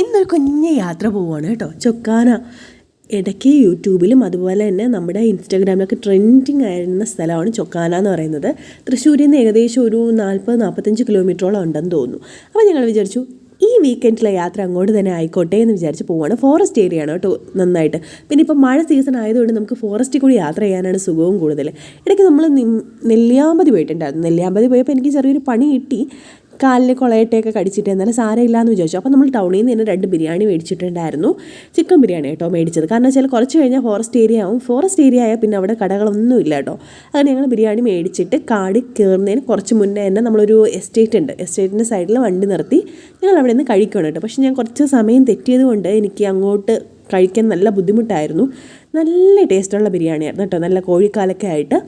ഇന്നൊരു കുഞ്ഞ് യാത്ര പോവുകയാണ് കേട്ടോ. ചൊക്കാന ഇടയ്ക്ക് യൂട്യൂബിലും അതുപോലെ തന്നെ നമ്മുടെ ഇൻസ്റ്റാഗ്രാമിലൊക്കെ ട്രെൻഡിങ് ആയിരുന്ന സ്ഥലമാണ് ചൊക്കാന എന്ന് പറയുന്നത്. തൃശ്ശൂരിൽ നിന്ന് ഏകദേശം ഒരു നാൽപ്പത് നാൽപ്പത്തഞ്ച് കിലോമീറ്ററോളം ഉണ്ടെന്ന് തോന്നുന്നു. അപ്പോൾ ഞങ്ങൾ വിചാരിച്ചു ഈ വീക്കെൻഡിലെ യാത്ര അങ്ങോട്ട് തന്നെ ആയിക്കോട്ടെ എന്ന് വിചാരിച്ച് പോവാണ്. ഫോറസ്റ്റ് ഏരിയ ആണ് കേട്ടോ നന്നായിട്ട്. പിന്നെ ഇപ്പോൾ മഴ സീസൺ ആയതുകൊണ്ട് നമുക്ക് ഫോറസ്റ്റിൽ കൂടി യാത്ര ചെയ്യാനാണ് സുഖവും കൂടുതൽ. ഇടയ്ക്ക് നമ്മൾ നെല്ലിയാമ്പതി പോയിട്ടുണ്ടായിരുന്നു. നെല്ലിയാമ്പതി പോയപ്പോൾ എനിക്ക് ചെറിയൊരു പണി കിട്ടി. കാലിന് കുളയട്ടയൊക്കെ കടിച്ചിട്ട് എന്നാലും സാരമില്ല എന്ന് വിചാരിച്ചു. അപ്പോൾ നമ്മൾ ടൗണിൽ നിന്ന് തന്നെ രണ്ട് ബിരിയാണി മേടിച്ചിട്ടുണ്ടായിരുന്നു. ചിക്കൻ ബിരിയാണി കേട്ടോ മേടിച്ചത്. കാരണം വെച്ചാൽ കുറച്ച് കഴിഞ്ഞാൽ ഫോറസ്റ്റ് ഏരിയ ആവും. ഫോറസ്റ്റ് ഏരിയ ആയാൽ പിന്നെ അവിടെ കടകളൊന്നും ഇല്ല കേട്ടോ. അങ്ങനെ ഞങ്ങൾ ബിരിയാണി മേടിച്ചിട്ട് കാടി കയറുന്നതിന് കുറച്ച് മുന്നേ തന്നെ നമ്മളൊരു എസ്റ്റേറ്റ് ഉണ്ട്. എസ്റ്റേറ്റിന്റെ സൈഡിൽ വണ്ടി നിർത്തി ഞങ്ങൾ അവിടെ നിന്ന് കഴിക്കണം കേട്ടോ. പക്ഷേ ഞാൻ കുറച്ച് സമയം തെറ്റിയത് കൊണ്ട് എനിക്ക് അങ്ങോട്ട് കഴിക്കാൻ നല്ല ബുദ്ധിമുട്ടായിരുന്നു. നല്ല ടേസ്റ്റുള്ള ബിരിയാണിയായിരുന്നു കേട്ടോ. നല്ല കോഴിക്കാലൊക്കെ ആയിട്ട്.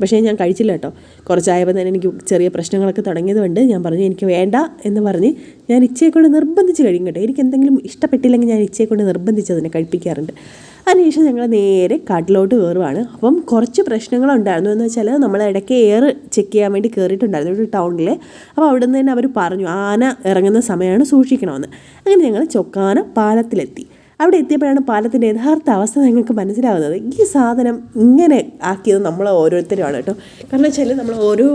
പക്ഷേ ഞാൻ കഴിച്ചില്ല കേട്ടോ. കുറച്ചായപ്പോൾ തന്നെ എനിക്ക് ചെറിയ പ്രശ്നങ്ങളൊക്കെ തുടങ്ങിയതുകൊണ്ട് ഞാൻ പറഞ്ഞു എനിക്ക് വേണ്ട എന്ന് പറഞ്ഞ് ഞാൻ ഇച്ചയെ കൊണ്ട് നിർബന്ധിച്ച് കഴിയും കേട്ടോ. എനിക്ക് എന്തെങ്കിലും ഇഷ്ടപ്പെട്ടില്ലെങ്കിൽ ഞാൻ ഇച്ചയെ കൊണ്ട് നിർബന്ധിച്ച് അതിനെ കഴിപ്പിക്കാറുണ്ട്. അതിനുശേഷം ഞങ്ങൾ നേരെ കാട്ടിലോട്ട് കയറുവാണ്. അപ്പം കുറച്ച് പ്രശ്നങ്ങളുണ്ടായിരുന്നു. എന്ന് വെച്ചാൽ നമ്മൾ ഇടയ്ക്ക് എയർ ചെക്ക് ചെയ്യാൻ വേണ്ടി കയറിയിട്ടുണ്ടായിരുന്നു ഒരു ടൗണിൽ. അപ്പോൾ അവിടെ നിന്ന് തന്നെ അവർ പറഞ്ഞു ആന ഇറങ്ങുന്ന സമയമാണ് സൂക്ഷിക്കണമെന്ന്. അങ്ങനെ ഞങ്ങൾ ചൊക്കാന പാലത്തിലെത്തി. അവിടെ എത്തിയപ്പോഴാണ് പാലത്തിന്റെ യഥാർത്ഥ അവസ്ഥ നിങ്ങൾക്ക് മനസ്സിലാവുന്നത്. ഈ സാധനം ഇങ്ങനെ ആക്കിയത് നമ്മൾ ഓരോരുത്തരുമാണ് കേട്ടോ. കാരണം വെച്ചാൽ നമ്മൾ ഓരോ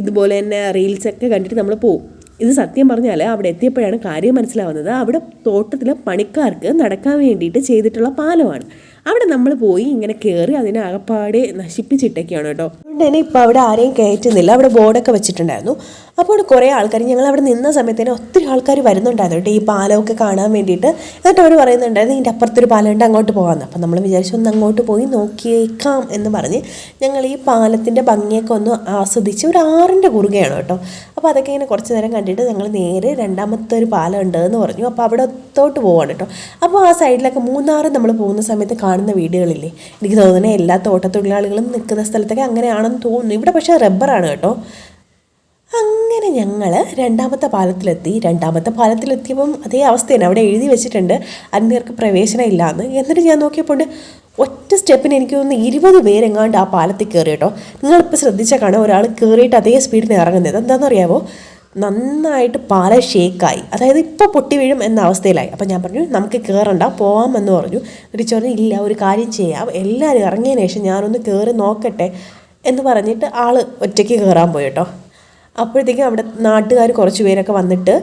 ഇതുപോലെ തന്നെ റീൽസൊക്കെ കണ്ടിട്ട് നമ്മൾ പോവും. ഇത് സത്യം പറഞ്ഞാൽ അവിടെ എത്തിയപ്പോഴാണ് കാര്യം മനസ്സിലാവുന്നത്. അവിടെ തോട്ടത്തിലെ പണിക്കാർക്ക് നടക്കാൻ വേണ്ടിയിട്ട് ചെയ്തിട്ടുള്ള പാലമാണ്. അവിടെ നമ്മൾ പോയി ഇങ്ങനെ കയറി അതിനെ അകപ്പാടെ നശിപ്പിച്ചിട്ടൊക്കെയാണ് കേട്ടോ. അതുകൊണ്ട് തന്നെ ഇപ്പോൾ അവിടെ ആരെയും കയറ്റുന്നില്ല. അവിടെ ബോർഡൊക്കെ വെച്ചിട്ടുണ്ടായിരുന്നു. അപ്പോൾ കുറേ ആൾക്കാർ ഞങ്ങൾ അവിടെ നിന്ന സമയത്ത് തന്നെ ഒത്തിരി ആൾക്കാർ വരുന്നുണ്ടായിരുന്നു കേട്ടോ ഈ പാലമൊക്കെ കാണാൻ വേണ്ടിയിട്ട്. എന്നിട്ട് അവർ പറയുന്നുണ്ടായിരുന്നു ഇതിന്റെ അപ്പുറത്തൊരു പാലമുണ്ട് അങ്ങോട്ട് പോകാമെന്ന് അപ്പം നമ്മൾ വിചാരിച്ചു ഒന്ന് അങ്ങോട്ട് പോയി നോക്കിയേക്കാം എന്ന് പറഞ്ഞ് ഞങ്ങൾ ഈ പാലത്തിന്റെ ഭംഗിയൊക്കെ ഒന്ന് ആസ്വദിച്ച് ഒരു ആറിന്റെ കുറുകയാണ് കേട്ടോ. അപ്പോൾ അതൊക്കെ ഇങ്ങനെ കുറച്ച് നേരം കണ്ടിട്ട് ഞങ്ങൾ നേരെ രണ്ടാമത്തെ ഒരു പാലം ഉണ്ട് എന്ന് പറഞ്ഞു. അപ്പോൾ അവിടെ ഒത്തോട്ട് പോവാണ് കേട്ടോ. അപ്പോൾ ആ സൈഡിലൊക്കെ മൂന്നാറ് നമ്മൾ പോകുന്ന സമയത്ത് കാണുന്ന വീടുകളില്ലേ? എനിക്ക് തോന്നുന്നത് എല്ലാ തോട്ടത്തൊഴിലാളികളും നിൽക്കുന്ന സ്ഥലത്തൊക്കെ അങ്ങനെയാണെന്ന് തോന്നുന്നു. ഇവിടെ പക്ഷേ റബ്ബറാണ് കേട്ടോ. അങ്ങനെ ഞങ്ങൾ രണ്ടാമത്തെ പാലത്തിലെത്തി. രണ്ടാമത്തെ പാലത്തിലെത്തിയപ്പം അതേ അവസ്ഥ തന്നെ അവിടെ എഴുതി വെച്ചിട്ടുണ്ട് അന്യർക്ക് പ്രവേശനം ഇല്ലയെന്ന് എന്നിട്ട് ഞാൻ നോക്കിയപ്പോൾ ഒറ്റ സ്റ്റെപ്പിന് എനിക്ക് തോന്നുന്നു ഇരുപത് പേരെങ്ങാണ്ട് ആ പാലത്തിൽ കയറി കേട്ടോ. നിങ്ങളിപ്പോൾ ശ്രദ്ധിച്ചാൽ കാണാം ഒരാൾ കയറിയിട്ട് അതേ സ്പീഡിന് ഇറങ്ങുന്നത്. എന്താണെന്നറിയാമോ നന്നായിട്ട് പാല ഷേക്കായി. അതായത് ഇപ്പോൾ പൊട്ടി വീഴും എന്ന അവസ്ഥയിലായി. അപ്പം ഞാൻ പറഞ്ഞു നമുക്ക് കയറണ്ട പോവാമെന്ന് പറഞ്ഞു. എന്നിട്ട് പറഞ്ഞു ഇല്ല ഒരു കാര്യം ചെയ്യാം. എല്ലാവരും ഇറങ്ങിയതിന് ശേഷം ഞാനൊന്ന് കയറി നോക്കട്ടെ എന്ന് പറഞ്ഞിട്ട് ആൾ ഒറ്റയ്ക്ക് കയറാൻ പോയി കേട്ടോ. അപ്പോഴത്തേക്കും അവിടെ നാട്ടുകാർ കുറച്ച് പേരൊക്കെ വന്നിട്ട്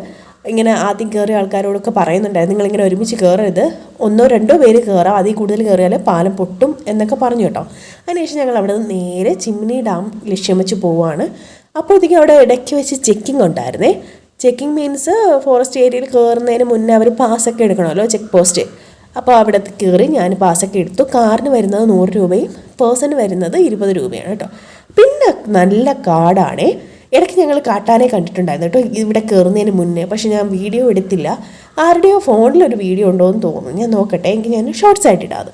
ഇങ്ങനെ ആദ്യം കയറിയ ആൾക്കാരോടൊക്കെ പറയുന്നുണ്ടായിരുന്നു. നിങ്ങളിങ്ങനെ ഒരുമിച്ച് കയറരുത് ഒന്നോ രണ്ടോ പേര് കയറാം അതിൽ കൂടുതൽ കയറിയാൽ പാലം പൊട്ടും എന്നൊക്കെ പറഞ്ഞു കേട്ടോ. അതിനുശേഷം ഞങ്ങൾ അവിടെ നിന്ന് നേരെ ചിമ്മിനി ഡാം ലക്ഷ്യം വെച്ച് പോവുകയാണ് അപ്പോഴത്തേക്കും അവിടെ ഇടയ്ക്ക് വെച്ച് ചെക്കിംഗ് ഉണ്ടായിരുന്നേ. ചെക്കിംഗ് മീൻസ് ഫോറസ്റ്റ് ഏരിയയിൽ കയറുന്നതിന് മുന്നേ അവർ പാസ്സൊക്കെ എടുക്കണമല്ലോ ചെക്ക് പോസ്റ്റ് അപ്പോൾ അവിടെ കയറി ഞാൻ പാസ്സൊക്കെ എടുത്തു. കാറിന് വരുന്നത് നൂറ് രൂപയും പേഴ്സണ് വരുന്നത് ഇരുപത് രൂപയാണ് കേട്ടോ. പിന്നെ നല്ല കാടാണേ. ഇടയ്ക്ക് ഞങ്ങൾ കാട്ടാനെ കണ്ടിട്ടുണ്ടായിരുന്നു കേട്ടോ ഇവിടെ കയറുന്നതിന് മുന്നേ. പക്ഷേ ഞാൻ വീഡിയോ എടുത്തില്ല. ആരുടെയോ ഫോണിലൊരു വീഡിയോ ഉണ്ടോ എന്ന് തോന്നുന്നു. ഞാൻ നോക്കട്ടെ എങ്കിൽ ഞാൻ ഷോർട്സ് ആയിട്ട് ഇടാതെ അത്.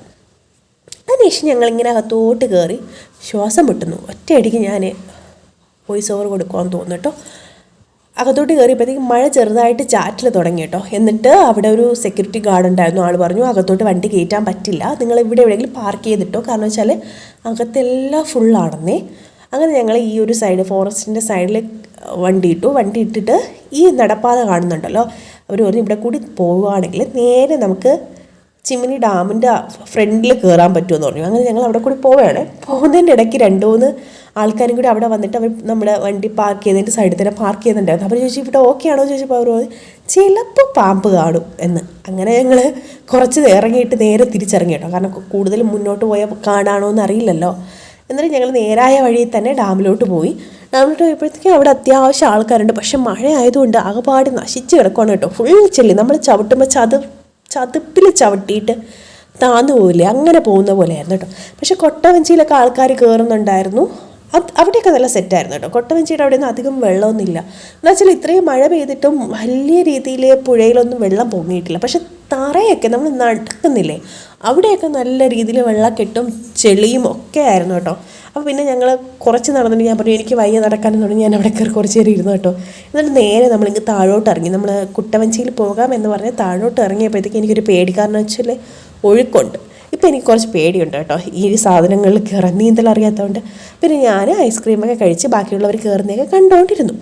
അതിനുശേഷം ഞങ്ങളിങ്ങനെ അകത്തോട്ട് കയറി ശ്വാസം മുട്ടുന്നു. ഒറ്റയടിക്ക് ഞാൻ വോയിസ് ഓവർ കൊടുക്കുവാൻ തോന്നുന്നു കേട്ടോ. അകത്തോട്ട് കയറിയപ്പോഴത്തേക്കും മഴ ചെറുതായിട്ട് ചാറ്റിൽ തുടങ്ങി കേട്ടോ. എന്നിട്ട് അവിടെ ഒരു സെക്യൂരിറ്റി ഗാർഡ് ഉണ്ടായിരുന്നു. ആൾ പറഞ്ഞു അകത്തോട്ട് വണ്ടി കയറ്റാൻ പറ്റില്ല. നിങ്ങൾ ഇവിടെ എവിടെയെങ്കിലും പാർക്ക് ചെയ്തിട്ടോ? കാരണം വെച്ചാൽ അകത്തെല്ലാം ഫുള്ളാണെന്നേ അങ്ങനെ ഞങ്ങൾ ഈ ഒരു സൈഡ് ഫോറസ്റ്റിന്റെ സൈഡിൽ വണ്ടി ഇട്ടു. വണ്ടി ഇട്ടിട്ട് ഈ നടപ്പാത കാണുന്നുണ്ടല്ലോ. അവർ പറഞ്ഞു ഇവിടെ കൂടി പോവുകയാണെങ്കിൽ നേരെ നമുക്ക് ചിമ്മിനി ഡാമിന്റെ ഫ്രണ്ടിൽ കയറാൻ പറ്റുമെന്ന് പറഞ്ഞു. അങ്ങനെ ഞങ്ങൾ അവിടെ കൂടി പോവുകയാണ്. പോകുന്നതിന്റെ ഇടയ്ക്ക് രണ്ട് മൂന്ന് ആൾക്കാരും കൂടി അവിടെ വന്നിട്ട് അവർ നമ്മുടെ വണ്ടി പാർക്ക് ചെയ്തതിന്റെ സൈഡിൽ തന്നെ പാർക്ക് ചെയ്യുന്നുണ്ടായിരുന്നു. അപ്പോൾ ചോദിച്ചു ഇവിടെ ഓക്കെ ആണോ ചോദിച്ചപ്പോൾ അവർ പറഞ്ഞു ചിലപ്പോൾ പാമ്പ് കാണും എന്ന്. അങ്ങനെ ഞങ്ങൾ കുറച്ച് ഇറങ്ങിയിട്ട് നേരെ തിരിച്ചിറങ്ങി കേട്ടോ. കാരണം കൂടുതൽ മുന്നോട്ട് പോയാൽ കാണാണോ എന്ന് അറിയില്ലല്ലോ. എന്നിട്ട് ഞങ്ങൾ നേരായ വഴിയിൽ തന്നെ ഡാമിലോട്ട് പോയി. ഡാമിലോട്ട് പോയപ്പോഴത്തേക്കും അവിടെ അത്യാവശ്യം ആൾക്കാരുണ്ട്. പക്ഷെ മഴ ആയതുകൊണ്ട് ആകെപ്പാട് നശിച്ച് കിടക്കുകയാണ് കേട്ടോ. ഫുൾ ചെല്ലി നമ്മൾ ചവിട്ടുമ്പോൾ ചതു ചതുപ്പിൽ ചവിട്ടിയിട്ട് താന്നു പോവില്ലേ? അങ്ങനെ പോകുന്ന പോലെയായിരുന്നു കേട്ടോ. പക്ഷെ കൊട്ടവഞ്ചിയിലൊക്കെ ആൾക്കാർ കയറുന്നുണ്ടായിരുന്നു. അവിടെയൊക്കെ നല്ല സെറ്റായിരുന്നു കേട്ടോ. കൊട്ടവഞ്ചിയുടെ അവിടെ ഒന്നും അധികം വെള്ളമൊന്നുമില്ല. എന്നുവെച്ചാൽ ഇത്രയും മഴ പെയ്തിട്ടും വലിയ രീതിയിൽ പുഴയിലൊന്നും വെള്ളം പൊങ്ങിയിട്ടില്ല. പക്ഷെ തറയൊക്കെ നമ്മൾ നടക്കുന്നില്ലേ? അവിടെയൊക്കെ നല്ല രീതിയിൽ വെള്ളക്കെട്ടും ചെളിയും ഒക്കെ ആയിരുന്നു കേട്ടോ. അപ്പോൾ പിന്നെ ഞങ്ങൾ കുറച്ച് നടന്നിട്ട് ഞാൻ പറഞ്ഞു എനിക്ക് വയ്യ നടക്കാനെന്ന് തുടങ്ങി ഞാൻ അവിടെ കയറി കുറച്ച് നേരം ഇരുന്നു കേട്ടോ. എന്നിട്ട് നേരെ നമ്മളിങ്ങ് താഴോട്ട് ഇറങ്ങി. നമ്മൾ കുട്ടവഞ്ചിയിൽ പോകാം എന്ന് പറഞ്ഞ് താഴോട്ട് ഇറങ്ങിയപ്പോഴത്തേക്ക് എനിക്കൊരു പേടി കാരണം വെച്ചാൽ ഒഴുക്കുണ്ട്. ഇപ്പം എനിക്ക് കുറച്ച് പേടിയുണ്ട് കേട്ടോ. ഈ സാധനങ്ങളിൽ കയറാൻ നീന്തൽ അറിയാത്തതുകൊണ്ട്. പിന്നെ ഞാൻ ഐസ്ക്രീമൊക്കെ കഴിച്ച് ബാക്കിയുള്ളവർ കയറുന്നതൊക്കെ കണ്ടുകൊണ്ടിരുന്നു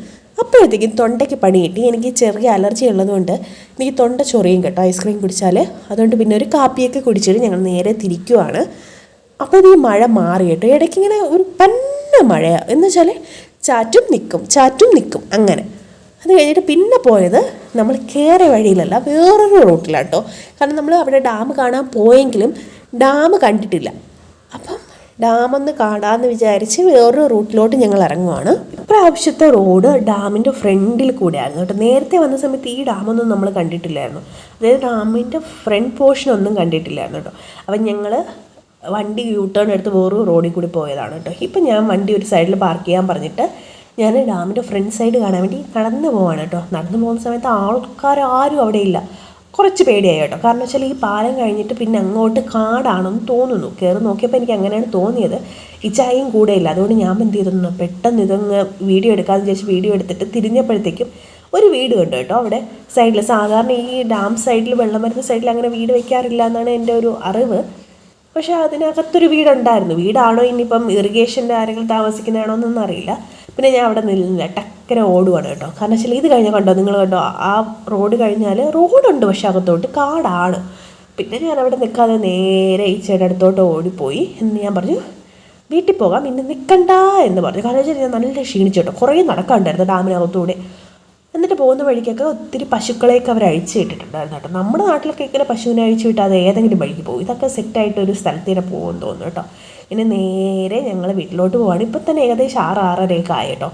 അപ്പോഴത്തേക്കും തൊണ്ടയ്ക്ക് പണി കിട്ടി. എനിക്ക് ചെറിയ അലർജി ഉള്ളതുകൊണ്ട് എനിക്ക് തൊണ്ട ചൊറിയും കേട്ടോ ഐസ്ക്രീം കുടിച്ചാൽ അതുകൊണ്ട് പിന്നെ ഒരു കാപ്പിയൊക്കെ കുടിച്ചിട്ട് ഞങ്ങൾ നേരെ തിരിക്കുവാണ്. അപ്പോൾ ഈ മഴ മാറി കേട്ടോ. ഇടയ്ക്ക് ഇങ്ങനെ ഒരു പന്ന മഴയാണ് എന്ന് വെച്ചാൽ ചാറ്റും നിൽക്കും ചാറ്റും നിൽക്കും അങ്ങനെ. അത് കഴിഞ്ഞിട്ട് പിന്നെ പോയത് നമ്മൾ കയറിയ വഴിയിലല്ല വേറൊരു റൂട്ടിലാണ് കേട്ടോ. കാരണം നമ്മൾ അവിടെ ഡാം കാണാൻ പോയെങ്കിലും ഡാം കണ്ടിട്ടില്ല. അപ്പം ഡാമൊന്ന് കാണാമെന്ന് വിചാരിച്ച് വേറൊരു റൂട്ടിലോട്ട് ഞങ്ങൾ ഇറങ്ങുവാണ്. ഇപ്രാവശ്യത്തെ റോഡ് ഡാമിന്റെ ഫ്രണ്ടിൽ കൂടെയായിരുന്നു കേട്ടോ. നേരത്തെ വന്ന സമയത്ത് ഈ ഡാമൊന്നും നമ്മൾ കണ്ടിട്ടില്ലായിരുന്നു. അതായത് ഡാമിന്റെ ഫ്രണ്ട് പോർഷൻ ഒന്നും കണ്ടിട്ടില്ലായിരുന്നു കേട്ടോ. അപ്പം ഞങ്ങൾ വണ്ടി യൂ ടേൺ എടുത്ത് വേറൊരു റോഡിൽ കൂടി പോയതാണ് കേട്ടോ. ഇപ്പം ഞാൻ വണ്ടി ഒരു സൈഡിൽ പാർക്ക് ചെയ്യാൻ പറഞ്ഞിട്ട് ഞാൻ ഡാമിന്റെ ഫ്രണ്ട് സൈഡ് കാണാൻ വേണ്ടി നടന്നു പോവാണ് കേട്ടോ. നടന്നു പോകുന്ന സമയത്ത് ആൾക്കാരും ആരും അവിടെ ഇല്ല. കുറച്ച് പേടിയായി കേട്ടോ. കാരണം വെച്ചാൽ ഈ പാലം കഴിഞ്ഞിട്ട് പിന്നെ അങ്ങോട്ട് കാടാണെന്ന് തോന്നുന്നു. കയറി നോക്കിയപ്പോൾ എനിക്ക് അങ്ങനെയാണ് തോന്നിയത്. ഈ ചായയും കൂടെ ഇല്ല. അതുകൊണ്ട് ഞാൻ എന്ത് ചെയ്തിരുന്നു പെട്ടെന്ന് ഇതങ്ങ് വീഡിയോ എടുക്കാമെന്ന് വിചാരിച്ച് വീഡിയോ എടുത്തിട്ട് തിരിഞ്ഞപ്പോഴത്തേക്കും ഒരു വീട് കണ്ടു കേട്ടോ അവിടെ സൈഡിൽ സാധാരണ ഈ ഡാം സൈഡിൽ വെള്ളം വരുന്ന സൈഡിൽ അങ്ങനെ വീട് വെക്കാറില്ല എന്നാണ് എന്റെ ഒരു അറിവ്. പക്ഷേ അതിനകത്തൊരു വീടുണ്ടായിരുന്നു. വീടാണോ ഇനിയിപ്പം ഇറിഗേഷന്റെ ആരെങ്കിലും താമസിക്കുന്നതാണോ എന്നൊന്നും അറിയില്ല. പിന്നെ ഞാൻ അവിടെ നിന്നില്ല. ടക്കരെ ഓടുവാണ് കേട്ടോ. കാരണം വെച്ചാൽ ഇത് കഴിഞ്ഞാൽ കണ്ടോ? നിങ്ങൾ കണ്ടോ? ആ റോഡ് കഴിഞ്ഞാൽ റോഡുണ്ട് പക്ഷെ അകത്തോട്ട് കാടാണ്. പിന്നെ ഞാൻ അവിടെ നിൽക്കാതെ നേരെ ഈ ചേട്ടൻ അടുത്തോട്ട് ഓടിപ്പോയി എന്ന് ഞാൻ പറഞ്ഞു വീട്ടിൽ പോകാം. ഇന്ന് നിൽക്കണ്ട എന്ന് പറഞ്ഞു. കാരണം വെച്ചാൽ ഞാൻ നല്ല ക്ഷീണിച്ചു കേട്ടോ. കുറേ നടക്കാണ്ടായിരുന്നു ഡാമിനകത്തൂടെ. എന്നിട്ട് പോകുന്ന വഴിക്കൊക്കെ ഒത്തിരി പശുക്കളെയൊക്കെ അവർ അഴിച്ചു വിട്ടിട്ടുണ്ടായിരുന്നു കേട്ടോ. നമ്മുടെ നാട്ടിലൊക്കെ ഇങ്ങനെ പശുവിനെ അഴിച്ചു വിട്ടാൽ അത് ഏതെങ്കിലും വഴിക്ക് പോകും. ഇതൊക്കെ സെറ്റായിട്ട് ഒരു സ്ഥലത്തേനെ പോകുമെന്ന് തോന്നുന്നു കേട്ടോ. ഇനി നേരെ ഞങ്ങൾ വീട്ടിലോട്ട് പോവാണ്. ഇപ്പം തന്നെ ഏകദേശം ആറ് ആറരയൊക്കെ ആയി കേട്ടോ.